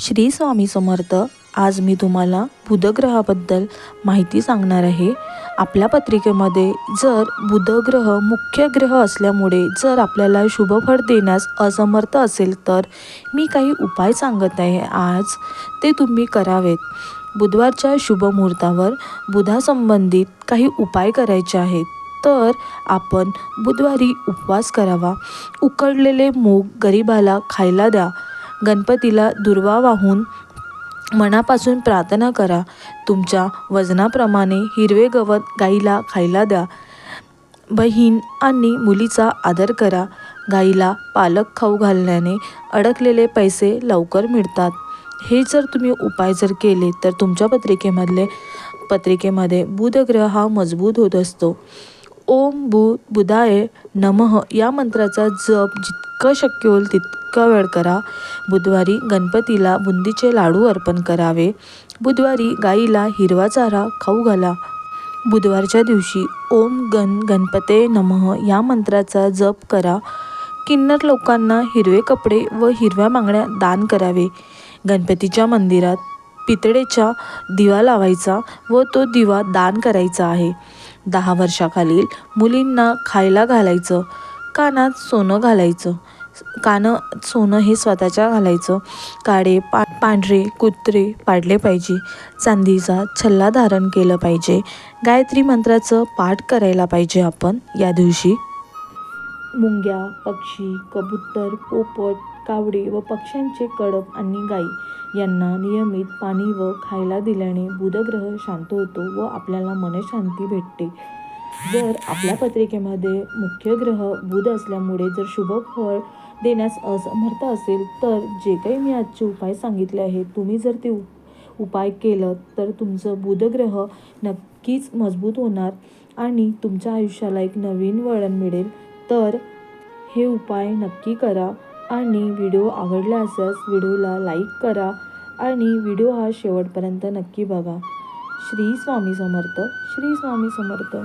श्री स्वामी समर्थ आज मी तुम्हाला बुधग्रहाबद्दल माहिती सांगणार आहे. आपल्या पत्रिकेमध्ये जर बुधग्रह मुख्य ग्रह असल्यामुळे जर आपल्याला शुभफळ देण्यास असमर्थ असेल तर मी काही उपाय सांगत आहे. आज ते तुम्ही करावेत. बुधवारच्या शुभ मुहूर्तावर बुधासंबंधित काही उपाय करायचे आहेत. तर आपण बुधवारी उपवास करावा. उकडलेले मूग गरिबाला खायला द्या. गणपतीला दुर्वा वाहून मनापासून प्रार्थना करा. तुमच्या वजनाप्रमाणे हिरवे गवत गाईला खायला द्या. बहीण आणि मुलीचा आदर करा. गाईला पालक खाऊ घालण्याने अडकलेले पैसे लवकर मिळतात. हे जर तुम्ही उपाय जर केले तर तुमच्या पत्रिकेमधले पत्रिकेमध्ये बुधग्रह हा मजबूत होत असतो. ओम बु बुधाय नमः. या मंत्राचा जप जितकं शक्य होईल तितका वेळ करा. बुधवारी गणपतीला बुंदीचे लाडू अर्पण करावे. बुधवारी गाईला हिरवा चारा खाऊ घाला. बुधवारच्या दिवशी ओम गण गणपते नमः. या मंत्राचा जप करा. किन्नर लोकांना हिरवे कपडे व हिरव्या मागण्या दान करावे. गणपतीच्या मंदिरात पितळेचा दिवा लावायचा व तो दिवा दान करायचा आहे. दहा वर्षाखालील मुलींना खायला घालायचं कानात सोनं घालायचं कानं सोनं हे स्वतःच्या घालायचं. काळे पा पांढरे कुत्रे पाडले पाहिजे. चांदीचा छल्ला धारण केलं पाहिजे. गायत्री मंत्राचं पाठ करायला पाहिजे आपण या दिवशी. मुंग्या पक्षी कबूतर पोपट कावडे व पक्ष्यांचे कडप आणि गाई यांना नियमित पाणी व खायला दिल्याने बुधग्रह शांत होतो व आपल्याला मनशांती भेटते. जर आपल्या पत्रिकेमध्ये मुख्य ग्रह बुध असल्यामुळे जर शुभ फळ देण्यास असमर्थ असेल तर जे काही मी आजचे उपाय सांगितले आहेत तुम्ही जर ते उपाय केलं तर तुमचं बुधग्रह नक्कीच मजबूत होणार आणि तुमच्या आयुष्याला एक नवीन वळण मिळेल. तर हे उपाय नक्की करा. आणि व्हिडिओ आवडला असल्यास व्हिडिओला लाईक करा आणि व्हिडिओ हा शेवटपर्यंत नक्की बघा. श्री स्वामी समर्थ श्री स्वामी समर्थ.